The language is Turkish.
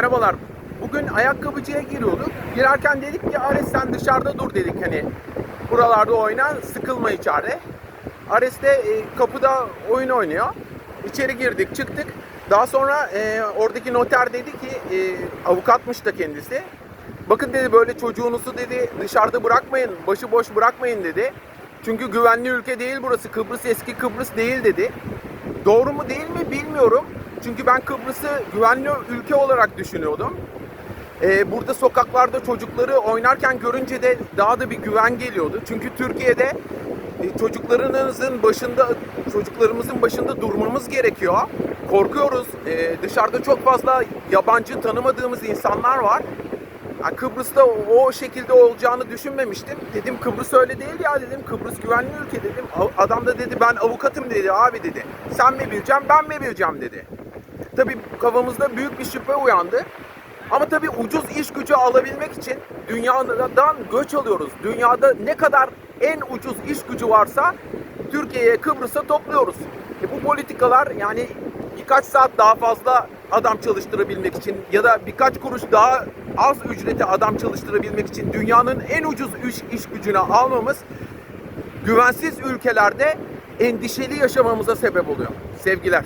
Merhabalar. Bugün ayakkabıcıya giriyorduk. Girerken dedik ki Ares sen dışarıda dur dedik hani. Buralarda oyna, sıkılma içeride. Ares de e, kapıda oyun oynuyor. İçeri girdik, çıktık. Daha sonra e, oradaki noter dedi ki e, avukatmış da kendisi. Bakın dedi böyle çocuğunuzu dedi dışarıda bırakmayın, başıboş bırakmayın dedi. Çünkü güvenli ülke değil burası. Kıbrıs eski Kıbrıs değil dedi. Doğru mu değil mi bilmiyorum. Çünkü ben Kıbrıs'ı güvenli ülke olarak düşünüyordum. Ee, burada sokaklarda çocukları oynarken görünce de daha da bir güven geliyordu. Çünkü Türkiye'de e, çocuklarınızın başında, çocuklarımızın başında durmamız gerekiyor. Korkuyoruz. Ee, dışarıda çok fazla yabancı tanımadığımız insanlar var. Ya Kıbrıs'ta o, şekilde olacağını düşünmemiştim. Dedim Kıbrıs öyle değil ya dedim. Kıbrıs güvenli ülke dedim. Adam da dedi ben avukatım dedi abi dedi. Sen mi bileceksin ben mi bileceğim dedi. Tabii kafamızda büyük bir şüphe uyandı. Ama tabii ucuz iş gücü alabilmek için dünyadan göç alıyoruz. Dünyada ne kadar en ucuz iş gücü varsa Türkiye'ye, Kıbrıs'a topluyoruz. E bu politikalar yani birkaç saat daha fazla adam çalıştırabilmek için ya da birkaç kuruş daha az ücrete adam çalıştırabilmek için dünyanın en ucuz iş, iş gücüne almamız güvensiz ülkelerde endişeli yaşamamıza sebep oluyor. Sevgiler.